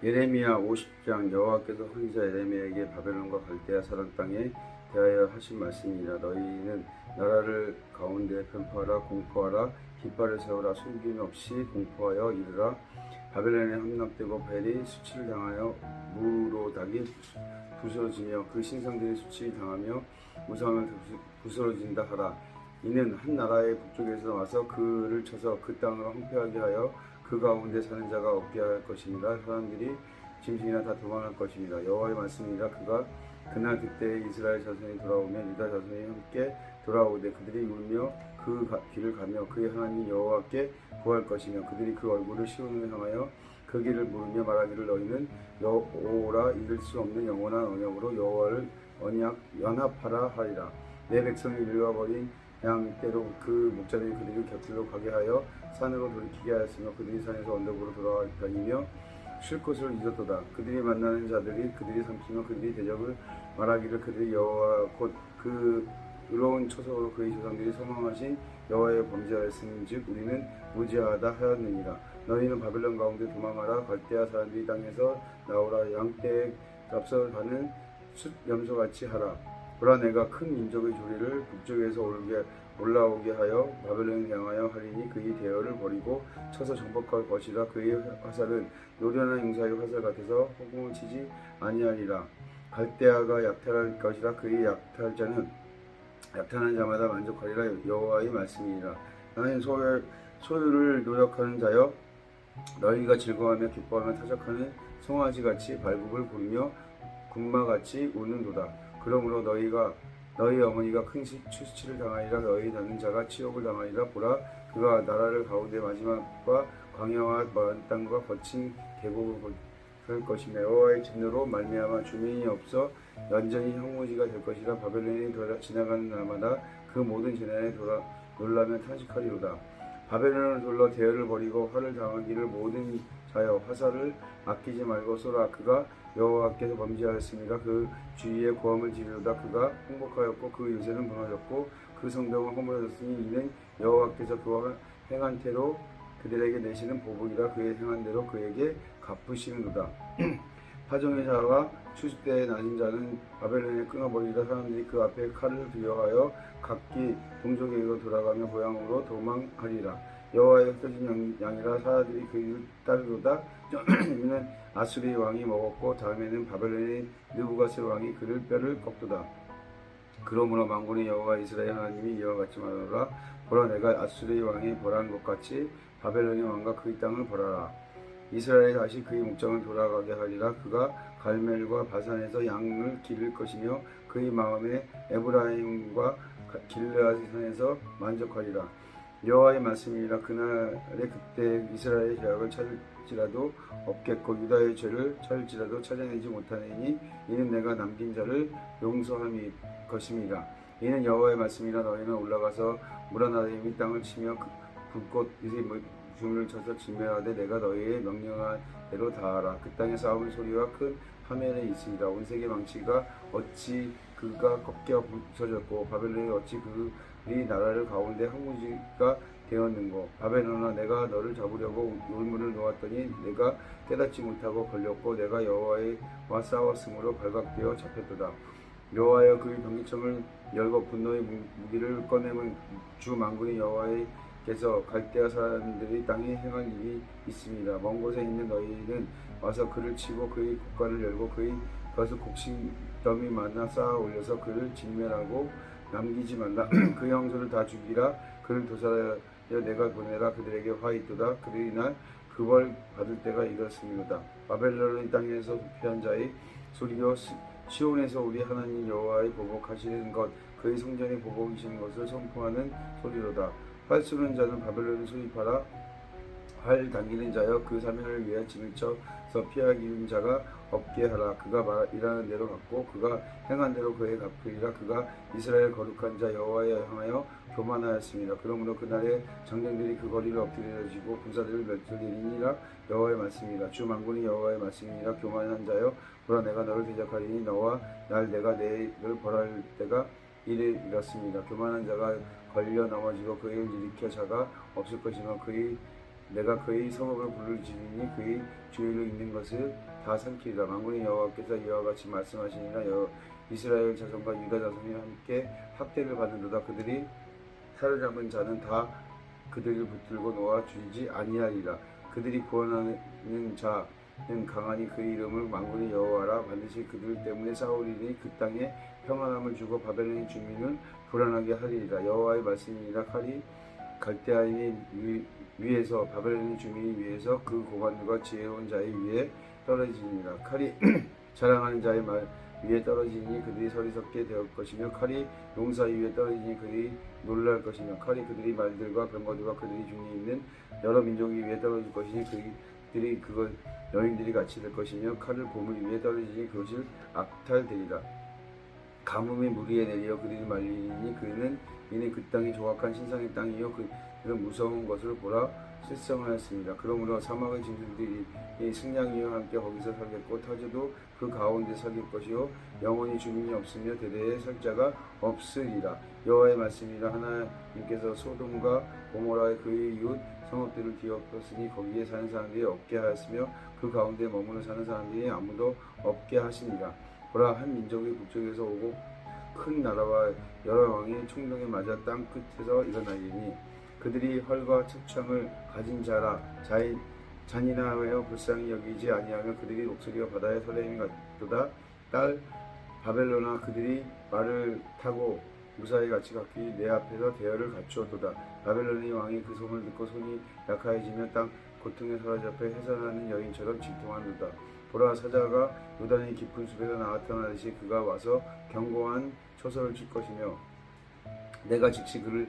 예레미야 50장 여호와께서 선지자 예레미야에게 바벨론과 갈대아 사람 땅에 대하여 하신 말씀이라. 너희는 나라를 가운데 편포하라 공포하라 깃발을 세우라 숨김 없이 공포하여 이르라. 바벨론에 함락되고 벨이 수치를 당하여 무로닥이 부스러지며 그 신성들이 수치를 당하며 우상을 부스러진다 하라. 이는 한 나라의 북쪽에서 와서 그를 쳐서 그 땅을 황폐하게 하여 그 가운데 사는 자가 없게 할 것입니다. 사람들이 짐승이나 다 도망할 것입니다. 여호와의 말씀이라 그가 그날 그때 이스라엘 자손이 돌아오면 유다 자손이 함께 돌아오되 그들이 울며 그 가- 길을 가며 그의 하나님 여호와께 구할 것이며 그들이 그 얼굴을 시온을 향하여 그 길을 물으며 말하기를 너희는 여호라 잃을 수 없는 영원한 언약으로 여호와를 언약 연합하라 하리라 내 백성이 잃어버린 양 때로 그 목자들이 그들을 곁으로 가게 하여 산으로 돌이키게 하였으며 그들이 산에서 언덕으로 돌아다니며 쉴 곳을 잊었도다. 그들이 만나는 자들이 그들이 삼키며 그들이 대적을 말하기를 그들이 여호와 곧 그 의로운 초석으로 그의 조상들이 소망하신 여호와의 범죄하였음즉 우리는 무지하다 하였느니라. 너희는 바벨론 가운데 도망하라 갈대아 사람들이 땅에서 나오라 양떼에 앞서 가는 숫 염소같이 하라. 보라 내가 큰 민족의 조리를 북쪽에서 올게 올라오게 하여 바벨론을 향하여 하리니 그의 대열을 버리고 쳐서 정복할 것이라 그의 화살은 노련한 용사의 화살 같아서 허공을 치지 아니하리라. 갈대아가 약탈할 것이라 그의 약탈자는 약탈하는 자마다 만족하리라 여호와의 말씀이니라. 나는 소유, 소유를 노력하는 자여 너희가 즐거워하며 기뻐하며 타작하는 송아지같이 발굽을 부리며 군마같이 우는도다 그러므로 너희가 너희 어머니가 큰 시- 수치를 당하리라. 너희 낳는 자가 치욕을 당하리라. 보라 그가 나라를 가운데 마지막과 광야와 먼 땅과 거친 계곡을 할 것이며 여호와의 진노로 말미암아 주민이 없어 완전히 형무지가 될 것이라. 바벨론이 돌아 지나가는 날마다 그 모든 재난에 돌아 놀라며 탄식하리로다. 바벨론을 둘러 대열을 벌이고 화를 당하기를 모든 자여 화살을 아끼지 말고 쏘라. 그가 여호와께서 범죄하였습니다. 그 주위에 고함을 지르다 그가 행복하였고 그 요새는 무너졌고 그 성벽은 허물어졌으니 이는 여호와께서 그와 행한 태로 그들에게 내시는 보복이라 그의 행한 대로 그에게 갚으시는도다. 파종의 자와 추수때에 낮은 자는 바벨론에 끊어버리다 사람들이 그 앞에 칼을 두여하여 각기 동족에게로 돌아가며 고향으로 도망하리라. 여호와의 흩어진 양, 양이라 사람들이 그를 따르도다. 이는 아수리 왕이 먹었고 다음에는 바벨론의 느부갓의 왕이 그를 뼈를 꺾도다. 그러므로 만군의 여호와 이스라엘 하나님이 이와 같이 말하노라 보라 내가 아수리 왕이 벌한 것 같이 바벨론의 왕과 그의 땅을 벌하라. 이스라엘이 다시 그의 목장을 돌아가게 하리라 그가 갈멜과 바산에서 양을 기를 것이며 그의 마음에 에브라임과 길르앗의 산에서 만족하리라 여호와의 말씀이라 그날에 그때 이스라엘의 죄악을 찾을지라도 없겠고 유다의 죄를 찾을지라도 찾아내지 못하느니 이는 내가 남긴 자를 용서함이 것입니다. 이는 여호와의 말씀이라 너희는 올라가서 무라나림이 땅을 치며 그 불꽃 줌을 쳐서 진멸하되 내가 너희의 명령한 대로 다하라. 그 땅에 싸움의 소리와 큰 화면에 있으리라 온 세계 망치가 어찌 그가 꺾여 부서졌고 바벨론이 어찌 그 리 나라를 가운데 항무지가 되었는고 바벨론아 내가 너를 잡으려고 울물을 놓았더니 내가 깨닫지 못하고 걸렸고 내가 여호와와 싸웠으므로 발각되어 잡혔도다 여호와여 그의 병기청을 열고 분노의 무- 무기를 꺼내면 주 만군의 여호와의 께서 갈대아 사람들이 땅에 행할 일이 있습니다. 먼 곳에 있는 너희는 와서 그를 치고 그의 국가를 열고 그의 것을 곡식더미 많아 쌓아 올려서 그를 진멸하고 남기지 말라. 그 형제를 다 죽이라. 그를 도살하여 내가 보내라. 그들에게 화 있도다. 그들이 날 그벌 받을 때가 이렇습니다. 바벨론의 땅에서 도피한 자의 소리요 시- 시온에서 우리 하나님 여호와의 보복하시는 것 그의 성전의 보복이시는 것을 선포하는 소리로다. 활 쏘는 자는 바벨론을 수입하라. 활 당기는 자여 그 사명을 위해 짐을 쳐서 피하기는 자가 없게 하라. 그가 말, 일하는 대로 갚고 그가 행한 대로 그의 갚으리라. 그가 이스라엘 거룩한 자 여호와에 향하여 교만하였습니다. 그러므로 그날에 장정들이 그 거리를 엎드려지고 군사들을 멸절이니라 여호와의 말씀이라. 주 만군이 여호와의 말씀이니라. 교만한 자여 보라 내가 너를 대적하리니 너와 날 내가 내를 벌할 때가 이를 이렇습니다. 교만한 자가 걸려 넘어지고 그의 일으켜 자가 없을 것이며 그의 내가 그의 성읍을 부르짖으니 그의 주의로 있는 것을 다 삼키리라. 만군의 여호와께서 이와 같이 말씀하시니라. 여 이스라엘 자손과 유다 자손이 함께 학대를 받는도다 그들이 사로잡은 자는 다 그들을 붙들고 놓아 주지 아니하리라. 그들이 구원하는 자는 강하니 그 이름을 만군의 여호와라 반드시 그들 때문에 싸우리니 그 땅에 평안함을 주고 바벨론의 주민은 불안하게 하리라. 여호와의 말씀이니라. 칼이 갈대아인이 위, 위에서 바벨론의 주민이 위에서 그 고관들과 지혜로운 자의 위에 떨어지니라. 칼이 자랑하는 자의 말 위에 떨어지니 그들이 서리섭게 되었 것이며 칼이 용사 위에 떨어지니 그들이 놀랄 것이며 칼이 그들이 말들과 병거들과 그들이 중에 있는 여러 민족이 위에 떨어질 것이니 그들이 그것 여인들이 같이 될 것이며 칼을 보물 위에 떨어지니 그것을 악탈되리라 가뭄이 무리에 내리어 그들이 말리니 그는 이는 그 땅이 조악한 신상의 땅이요. 그는 무서운 것을 보라 실성하였습니다. 그러므로 사막의 짐승들이 이 승냥이와 함께 거기서 살겠고 타주도 그 가운데 살릴 것이요. 영원히 주민이 없으며 대대에 설 자가 없으리라. 여호와의 말씀이라 하나님께서 소돔과 고모라의 그의 이웃 성읍들을 뒤엎었으니 거기에 사는 사람들이 없게 하였으며 그 가운데 머무르 사는 사람들이 아무도 없게 하시니라 보라 한 민족이 북쪽에서 오고 큰 나라와 여러 왕이 총동에 맞아 땅 끝에서 일어나리니 그들이 활과 책창을 가진 자라. 자인 잔인하여 불쌍히 여기지 아니하며 그들이 목소리가 바다의 설렘이 같도다. 딸 바벨로나 그들이 말을 타고 무사히 같이 갔기 내 앞에서 대열을 갖추었도다. 바벨론의 왕이 그 소문을 듣고 손이 약하여지며 땅 고통에 사로잡혀 해산하는 여인처럼 진통하노다 보라 사자가 요단의 깊은 숲에서 나타나듯이 그가 와서 견고한 초석을 칠 것이며 내가 즉시 그를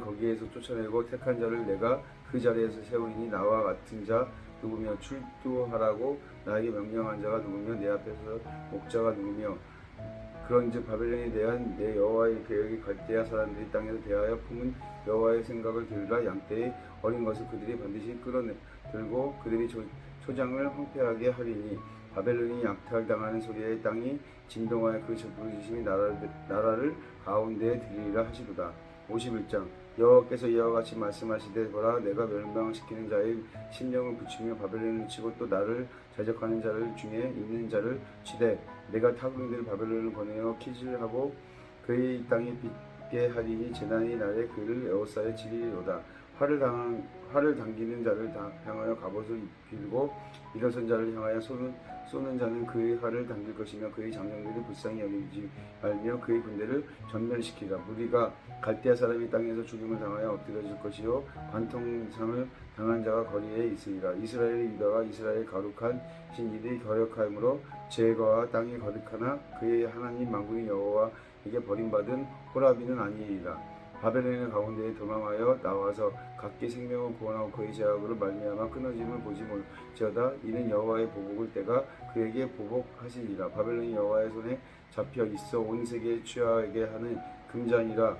거기에서 쫓아내고 택한 자를 내가 그 자리에서 세우리니 나와 같은 자 누구며 출두하라고 나에게 명령한 자가 누구며 내 앞에서 목자가 누구며 그런즉 바벨론에 대한 내 여호와의 계획이 갈대아 사람들이 땅에서 대하여 품은 여호와의 생각을 들으라. 양떼의 어린 것을 그들이 반드시 끌어내 들고 그들이 조, 초장을 황폐하게 하리니 바벨론이 약탈당하는 소리에 땅이 진동하여 그 부르짖음이 나라를, 나라를 가운데에 들리리라 하시도다. 51장 여호와께서 이와 같이 말씀하시되 보라. 내가 멸망시키는 자의 심령을 붙이며 바벨론을 치고 또 나를 자적하는 자를 중에 있는 자를 치되 내가 타국인들을 바벨론을 보내어 키질하고 그의 땅에 빚게 하리니 재난이 날에 그를 에워싸여 치리로다. 화를 당한 화를 당기는 자를 다- 향하여 갑옷을 입히고 일어선 자를 향하여 쏘는, 쏘는 자는 그의 화를 당길 것이며 그의 장정들을 불쌍히 여기지 말며 그의 군대를 전멸시키라. 무리가 갈대아 사람이 땅에서 죽임을 당하여 엎드려질 것이요 관통상을 당한 자가 거리에 있으리라. 이스라엘의 유다가 이스라엘 거룩한 신 이들이 거역하므로 제거와 땅이 거룩하나 그의 하나님 만군의 여호와에게 버림받은 호라비는 아니리라 바벨론의 가운데에 도망하여 나와서 각기 생명을 구원하고 그의 제약으로 말미암아 끊어짐을 보지 못지어다. 이는 여호와의 보복을 때가 그에게 보복하시니라. 바벨론이 여호와의 손에 잡혀 있어 온 세계에 취하게 하는 금잔이라.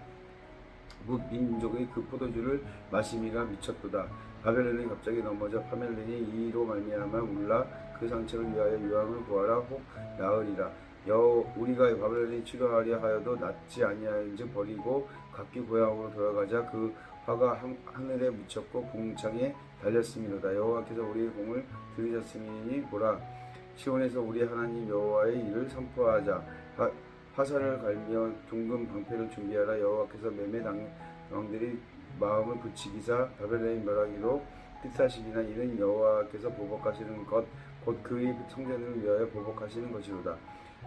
무 민족의 그 포도주를 마심이가 미쳤도다. 바벨론이 갑자기 넘어져 파멜론이 이로 말미암아 울라 그 상처를 위하여 유황을 구하라 혹 나으리라. 여 우리가 바벨론이 치료하려 하여도 낫지 아니하인즉 버리고 각기 고향으로 돌아가자. 그 화가 한- 하늘에 묻혔고 궁창에 달렸음이로다. 여호와께서 우리의 공을 들으셨으니 보라. 시온에서 우리 하나님 여호와의 일을 선포하자. 화, 화살을 갈며 둥근 방패를 준비하라. 여호와께서 매매 당 왕들이 마음을 붙이기사 바벨론의 멸하기로 뜻하시기나 이는 여호와께서 보복하시는 것 곧 그의 성전을 위하여 보복하시는 것이로다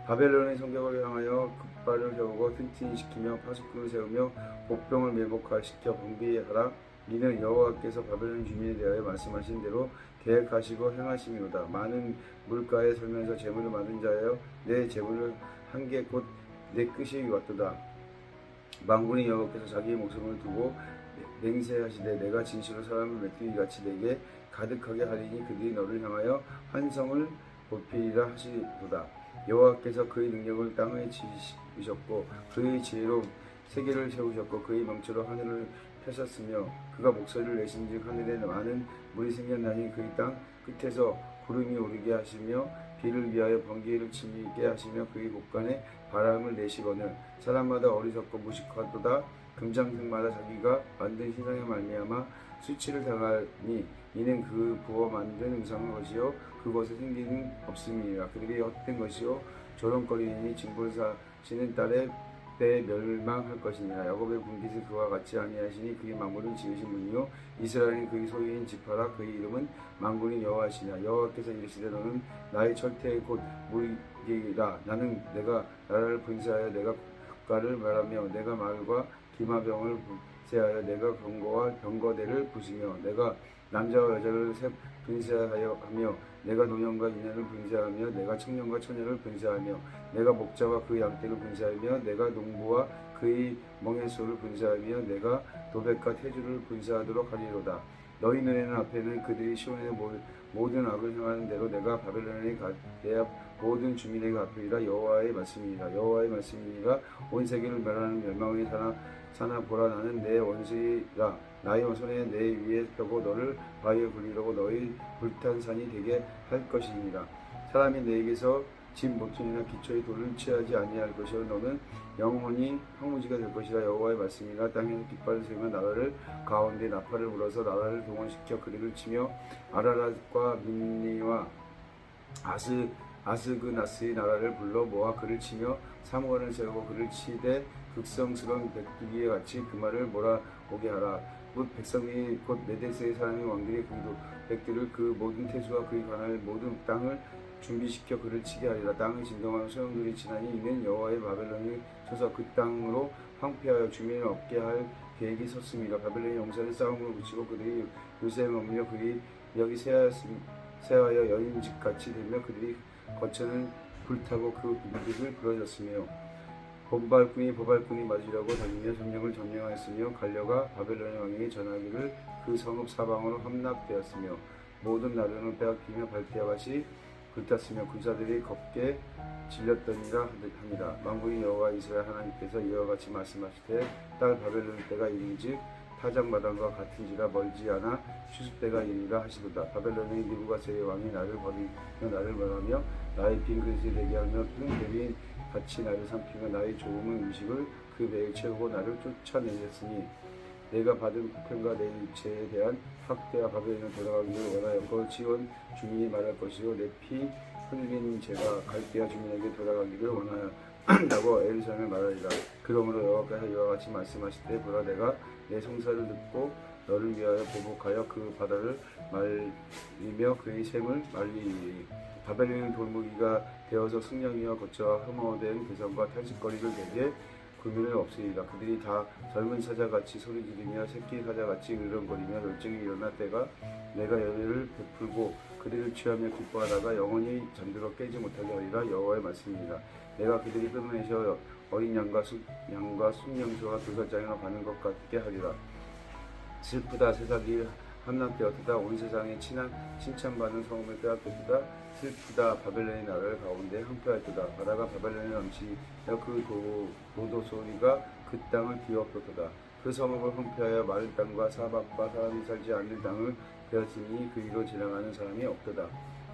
바벨론의 성벽을 향하여 급발을 세우고 튼튼히 시키며 파수꾼을 세우며 복병을 밀복시켜 방비하라. 이는 여호와께서 바벨론 주민에 대하여 말씀하신 대로 계획하시고 행하심이로다. 많은 물가에 설면서 재물을 받은 자여 내 재물을 한 개 곧 내 끝이 왔도다. 만군의 여호와께서 자기의 목숨을 두고 맹세하시되 내가 진실로 사람을 메뚜기 같이 내게 가득하게 하리니 그들이 너를 향하여 환성을 보피리라 하시도다 여호와께서 그의 능력을 땅에 지으셨고 그의 지혜로 세계를 세우셨고 그의 명체로 하늘을 펴셨으며 그가 목소리를 내신즉 하늘에 많은 물이 생겨나니 그의 땅 끝에서 구름이 오르게 하시며 비를 위하여 번개를 치게 하시며 그의 곳간에 바람을 내시거늘 사람마다 어리석고 무식하도다. 금장색마다 자기가 만든 신상에 말미암아 수치를 당하니 이는 그 부어 만든 의상의 것이요 그것에 생기는 없음이니라. 그들이 헛된 것이요. 조롱거리니 징벌사시는 딸의 때 멸망할 것이니라. 야곱의 분깃을 그와 같이 아니하시니 그의 만물은 지으신 분이요. 이스라엘은 그의 소유인 지파라. 그의 이름은 만군의 여호와시니라. 여호와께서 이르시되 너는 나의 철퇴 곧 물기라. 나는 내가 나라를 분쇄하여 내가 국가를 말하며 내가 말과 기마병을 분쇄하여 내가 병거와 병거대를 부수며 내가 남자와 여자를 세- 분쇄하여 하며 내가 노년과 유년을 분쇄하며 내가 청년과 처녀를 분쇄하며 내가 목자와 그 양떼를 분쇄하며 내가 농부와 그의 멍에소를 분쇄하며 내가 도백과 태주를 분쇄하도록 하리로다. 너희 눈에는 앞에는 그들이 시온의 모- 모든 악을 행하는 대로 내가 바벨론에 가내 모든 주민에게 갚으리라. 여호와의 말씀이니라. 여호와의 말씀이니라. 온 세계를 멸하는 멸망의 사나 사나 보라. 나는 내 원수이라 나의 손에 내 위에 펴고 너를 바위에 굴리려고 너희 불탄 산이 되게 할 것이니라 사람이 내게서 집 모퉁이나 기초의 돌을 취하지 아니할 것이요. 너는 영원히 황무지가 될 것이라 여호와의 말씀이라. 땅에는 깃발을 세우며 나라를 가운데 나팔을 불어서 나라를 동원시켜 그들을 치며 아라랏과 민니와 아스 아스그나스의 나라를 불러 모아 그를 치며 사무관을 세우고 그를 치되 극성스러운 백두기에 같이 그 말을 몰아오게 하라. 곧 백성이 곧 메데스의 사람이 왕들의 공도 백들을 그 모든 태수와 그의 관할 모든 땅을 준비시켜 그를 치게 하리라. 땅을 진동하며 소용돌이 지나니 이는 여호와의 바벨론이 쳐서 그 땅으로 황폐하여 주민을 없게 할 계획이 섰습니다 바벨론이 용사를 싸움으로 붙이고 그들이 요새에 머물며 그들이 여기 세하여 여인집같이 되며 그들이 거처는 불타고 그 비둘기를 부러졌으며 본발꾼이 보발꾼이 맞으려고 다니며 점령을 점령하였으며 갈려가 바벨론의 왕에게 전하기를 그 성읍 사방으로 함락되었으며 모든 나루는 빼앗기며 발대와 같이 불탔으며 군사들이 겁게 질렸더니라 하니라 만군의 여호와 이스라엘 하나님께서 이와 같이 말씀하시되 딸 바벨론 때가 이른즉 타작마당과 같은지라 멀지 않아 추수때가 이르라 하시도다. 바벨론의 니부갓세의 왕이 나를 버리며 나를 말하며 나의 빈 그릇이 되게 하며 큰 대비 같이 나를 삼키며 나의 좋은 음식을 그 배에 채우고 나를 쫓아내렸으니 내가 받은 폭행과 내 육체에 대한 학대와 바벨론에 돌아가기를 원하여 그 지원 주민이 말할 것이요 내 피 흘린 죄가 갈대아 주민에게 돌아가기를 원하여 라고 에르사람에 말하리라. 그러므로 여호와께서 이와 같이 말씀하실 때 보라 내가 내 성사를 듣고 너를 위하여 보복하여 그 바다를 말리며 그의 샘을 말리리 바벨론은 돌무기가 되어서 승령이와 거처와 흠어된 개성과 탄식거리를 내게 구민을 없으리라. 그들이 다 젊은 사자같이 소리 지르며 새끼 사자같이 으렁거리며 열정이 일어날 때가 내가 열매를 베풀고 그들을 취하며 기뻐하다가 영원히 잠들어 깨지 못하게 하리라 여호와의 말씀입니다 내가 그들이 끊어내셔 어린 양과 수, 양과 순양소와 도살장으로 가는 것 같게 하리라 슬프다 세상이 함락되었다 온 세상에 친한 칭찬받는 성음을 빼앗겼다 슬프다 바벨론의 나라를 가운데 항표하였다. 바다가 바벨론에 넘치며 그 도, 도도 소리가 그 땅을 뒤엎었다. 그 성읍을 황폐하여 마른 땅과 사박과 사람이 살지 않는 땅을 베었으니 그 위로 지나가는 사람이 없도다.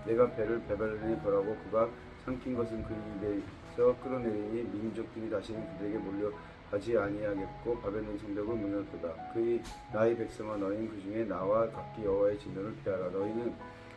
내가 배를 바벨론에 벌하고 그가 삼킨 것은 그 입에서 끌어내리니 민족들이 다시는 그들에게 몰려 가지 아니하겠고 바벨론 성벽을 무너뜨다 그의 나의 백성아 너희는 그 중에 나와 각기 여호와의 진노를 피하라. 너희는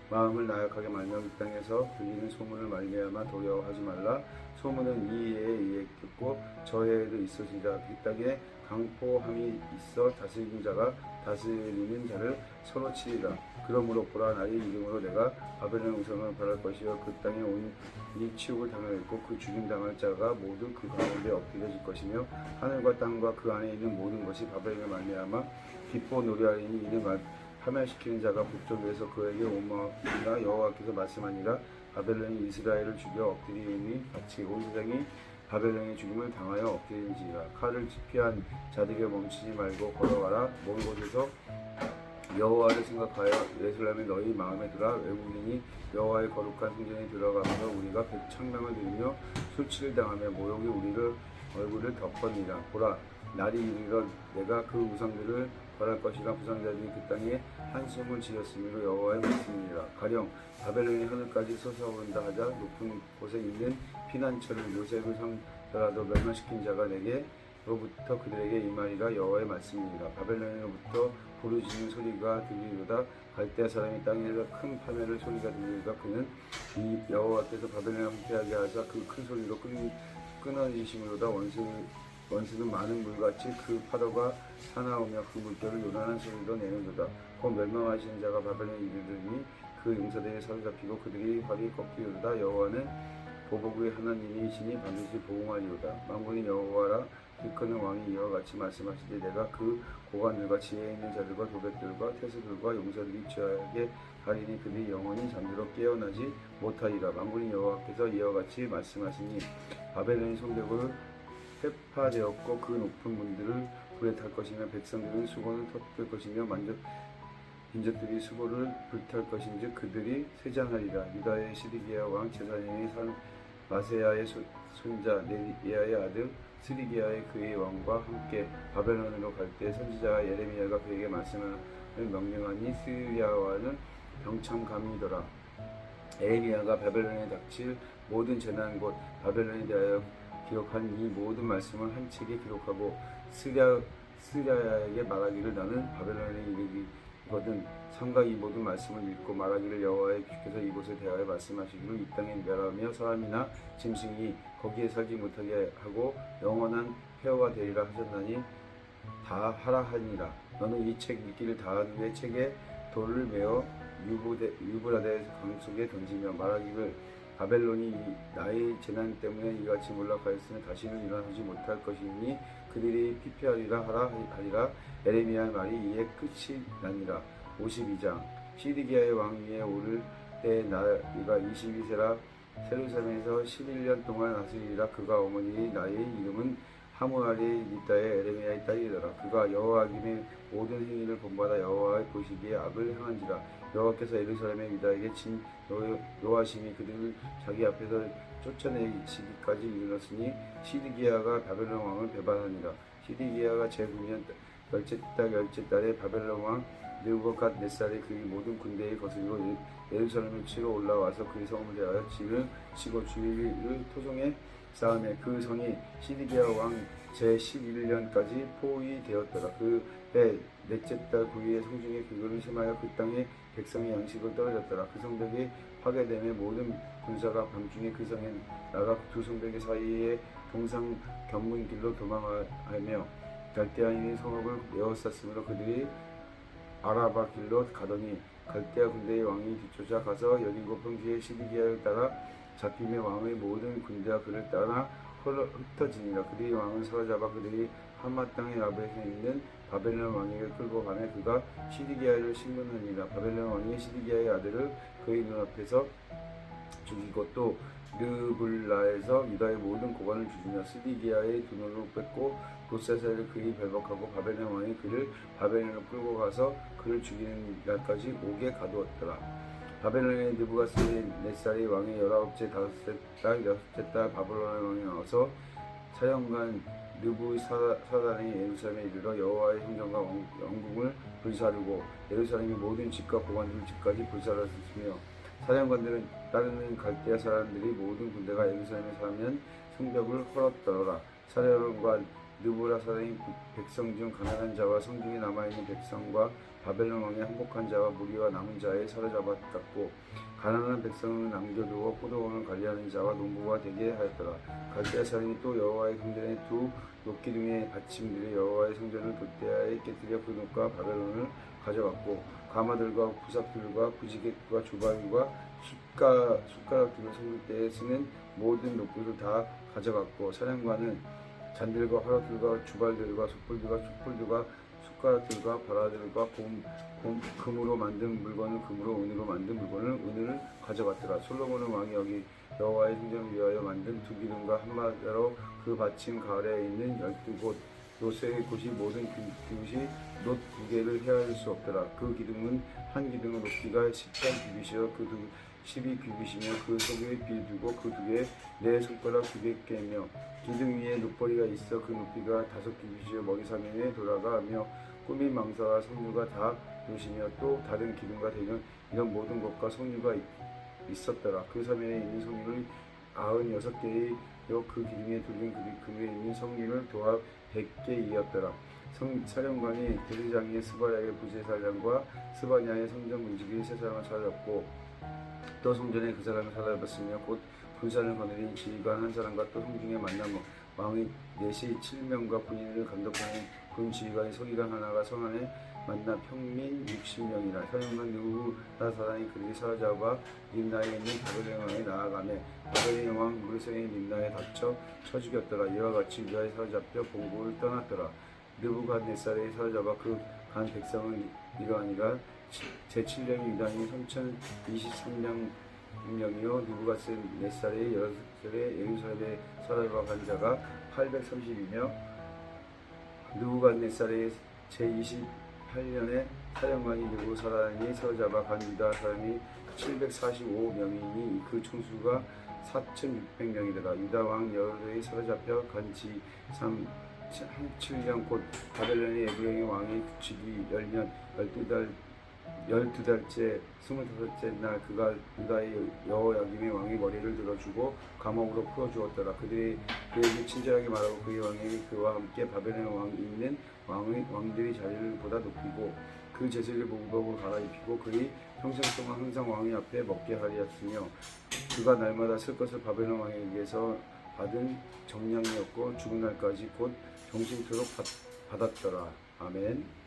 마음을 나약하게 이 땅에서 들리는 소문을 말미암아 두려워하지 말라. 소문은 이 해에 의해 듣고 저 해에도 있어지라. 이 땅에 강포함이 있어 다스리는 자가 다스리는 자를 서로 치리라 그러므로 보라 나의 이름으로 내가 바벨론 우상을 벌할 것이요. 그 땅에 온이 치욕을 당하였고 그 죽임 당할 자가 모두 그 가운데 엎드려질 것이며 하늘과 땅과 그 안에 있는 모든 것이 바벨론을 말미암아 기뻐 노래하리니 이는 말 파멸시키는 자가 북쪽 에서 그에게 오마니라 여호와께서 말씀하니라. 바벨론이 이스라엘을 죽여 엎드리니 같이 온 세상이 바벨론의 죽임을 당하여 엎드리는지라. 칼을 피한 자들이 멈추지 말고 걸어가라. 먼 곳에서? 여호와를 생각하여 예루살렘에 너희 마음에 들어 외국인이 여호와의 거룩한 성전에 들어가면서 우리가 백창명을 들으며 술취를 당하며 모욕이 우리를 얼굴을 덮었니라. 보라 날이 이르러 내가 그 우상들을 벌할 것이라 부상자들이 그 땅에 한숨을 지었으므로 여호와의 말씀이니라. 가령 바벨론이 하늘까지 솟아오른다 하자 높은 곳에 있는 피난처를 요셉을 상더라도 멸망시킨 자가 내게 로부터 그들에게 임하리라 여호와의 말씀이니라. 바벨론으로부터 부르짖는 소리가 들리로다. 갈대아 사람이 땅에서 큰 파멸을 소리가 들리로다. 그는 이 여호와께서 바벨론을 후퇴하게 하사 그 큰 소리로 끊, 끊어지심으로다. 원수 원수는 많은 물같이 그 파도가 사나우며 그 물결을 요란한 소리로 내는도다. 곧 멸망하시는 자가 바벨론에 이르더니 그 용사들이 사로잡히고 그들이 활이 꺾이로다. 여호와는 보복의 하나님이시니 반드시 보응하리로다. 만군의 여호와라. 일컫는 왕이 이와 같이 말씀하시되 내가 그 고관들과 지혜 있는 자들과 도백들과 태수들과 용사들이 취하게 하리니 그들이 영원히 잠들어 깨어나지 못하리라. 만군의 여호와께서 이와 같이 말씀하시니 바벨론이 손벽을 회파되었고 그 높은 문들을 불에 탈 것이며 백성들은 수건을 터뜨릴 것이며 만족 민족들이 수고를 불탈 것인즉 그들이 쇠잔하리라. 유다의 시리기야 왕 제사장의 산 마세야의 소- 손자 네리야의 아들 스리기야의 그의 왕과 함께 바벨론으로 갈 때 선지자 예레미야가 그에게 말씀을 명령하니 스리야와는 병참감이더라. 에리야가 바벨론에 닥칠 모든 재난 곧 바벨론에 대하여 기록한 이 모든 말씀을 한 책에 기록하고 스리야 스리야에게 말하기를 나는 바벨론에 이르기거든 삼가 이 모든 말씀을 읽고 말하기를 여호와의 주께서 이곳에 대하여 말씀하시기를 이 땅에 멸하며 사람이나 짐승이 거기에 살지 못하게 하고 영원한 폐허가 되리라 하셨나니 다 하라 하니라. 너는 이 책 읽기를 다한 후에 책에 돌을 메어 유브라데 강 속에 던지며 말하기를 바벨론이 이 나의 재난 때문에 이같이 몰락하였으니 다시는 일어나지 못할 것이니 그들이 피폐하리라 하라 하리라. 에레미야의 말이 이에 끝이 나니라. 52장. 시디기야의 왕위에 오를 때 나이가 22세라. 세루살렘에서 11년 동안 다스리라. 그가 어머니 나의 이름은 하무알이 니따의 에레미야의 딸이더라. 그가 여호와 김의 모든 행위를 본받아 여호와의 보시기에 악을 행한지라. 여호와께서 예루살렘의 유다에게 진 여- 여호와심이 그들을 자기 앞에서 쫓아내시기까지 이르렀으니 시드기야가 바벨론 왕을 배반하니라 시드기야가 제9년 열째 달 열째 달에 바벨론 왕 느부갓네살이 그의 모든 군대에 거슬리고 예- 예루살렘을 치러 올라와서 그의 성을 대하여 진을 치고 주위를 토종해 싸움에 그 성이 시드기야 왕 제11년까지 포위되었더라. 그해 넷째 달 9일에 성중에 그거를 심하여 그 땅에 백성의 양식을 떨어졌더라. 그 성벽이 파괴됨에 모든 군사가 밤중에 그 성에 나가 두 성벽의 사이에 동상 견문 길로 도망하며 갈대아인의 성읍을 에워쌌으므로 그들이 아라바 길로 가더니 갈대아 군대의 왕이 뒤쫓아 가서 여리고 평지에 시드기야를 따라 잡힘의 왕의 모든 군대가 그를 따라 흩어지니라 그들이 왕을 사로잡아 그들이 하마 땅의 라브에서 있는 바벨론 왕에게 끌고 가매 그가 시드기야를 신문하니라 바벨론 왕이 시드기야의 아들을 그의 눈앞에서 죽이고 또 르블라에서 유다의 모든 고관을 죽이며 시드기야의 두 눈을 뺏고 보사사를 그의 발복하고 바벨론 왕이 그를 바벨론으로 끌고 가서 그를 죽이는 날까지 옥에 가두었더라. 바벨론의 느부갓네살이 왕의 열아홉째 다섯째 달 여섯째 달 바벨론 왕이 와서 사령관 느부 사단이 예루살렘에 이르러 여호와의 행정과 왕- 왕궁을 불사르고 예루살렘의 모든 집과 보관들 집까지 불사르었으며 사령관들은 따르는 갈대아 사람들이 모든 군대가 예루살렘에 사면 성벽을 헐었더라. 사령관 느부라 사람이 백성 중 가난한 자와 성중에 남아있는 백성과 바벨론 왕의 항복한 자와 무리와 남은 자에 사로잡았고 가난한 백성을 남겨두어 포도원을 관리하는 자와 농부가 되게 하였더라. 갈대아 사람이 또 여호와의 성전의 두 녹기둥의 받침들이 여호와의 성전을 도대하에 깨뜨려 그 녹과 바벨론을 가져갔고 가마들과 부삽들과 부지객과 주방과 숟가, 숟가락들을 섬길 때에 쓰는 모든 녹들을 다 가져갔고 사령관은 잔들과 화로들과 주발들과 숯불들과 숯불들과 숟가락들과 바라들과 곰, 곰, 금으로 만든 물건을 금으로 은으로 만든 물건을 은을 가져갔더라. 솔로몬은 왕이 여기 여호와의 성전을 위하여 만든 두 기둥과 한마디로 그 받침 가을에 있는 열두 곳 노쇠의 곳이 모든 그- 그것이 놋 두 개를 헤아릴 수 없더라. 그 기둥은 한 기둥의 높이가 18 규빗이요 그두 12 규빗이며 그 속에 비두고 그 두 개에 네 손가락 두 개께며 기둥 위에 높벌이가 있어 그 높이가 다섯 규빗이요 머리 사면에 돌아가며 꾸민 망사와 석류가 다 놓으시며 또 다른 기둥과 되는 이런 모든 것과 석류가 있- 있었더라. 그 사면에 있는 석류를 아흔 여섯 개의 그 기둥에 둘린 그 그에 있는 석류를 도합 100개이었더라. 성, 사령관이 대제장의 스바랴의 부제사령과 스바냐의 성전 문지기의 세 사람을 찾았고 또 성전에 그 사람을 찾아봤으며 곧 군사를 거느린 지휘관 한 사람과 또 성중에 만나 왕의 내시 7명과 군인을 감독하는 군 지휘관의 서기관 하나가 성 안에 만나 평민 60명이라 사령관 느부라사단이 그들이 사로잡아 림나에 있는 바벨론 왕에 나아가매 바벨론 왕 무르생의 림나에 닥쳐 쳐 죽였더라. 이와 같이 유다에 사로잡혀 본국을 떠났더라. 느부갓네살에 사로잡아 그 간 백성은 이러하니라 제7년이 유다인이 3023명 명이요. 느부갓네살의 여섯 살에 예루살렘에 사로잡아 간 자가 832명 느부갓네살의 제28년에 사령관이 누구 사람이 사로잡아 간 유다 사람이 745명이니 그 총수가 4,600명이더라. 유다 왕 여호의 사로잡혀 간지 3 7년 곧 바벨론의 에브영의 왕이 즉위 10년 12달 12달째 25째 날 그가 유다의 여호야김의 왕의 머리를 들어주고 감옥으로 풀어주었더라. 그들이 그에게 친절하게 말하고 그의 왕이 그와 함께 바벨론 왕이 있는 왕의 왕들의 자리를 보다 높이고 그 제사를 복복을 갈아입히고 그의 평생 동안 항상 왕의 앞에 먹게 하리였으며 그가 날마다 쓸 것을 바벨론 왕에게서 받은 정량이었고 죽은 날까지 곧 정신토록 받, 받았더라. 아멘.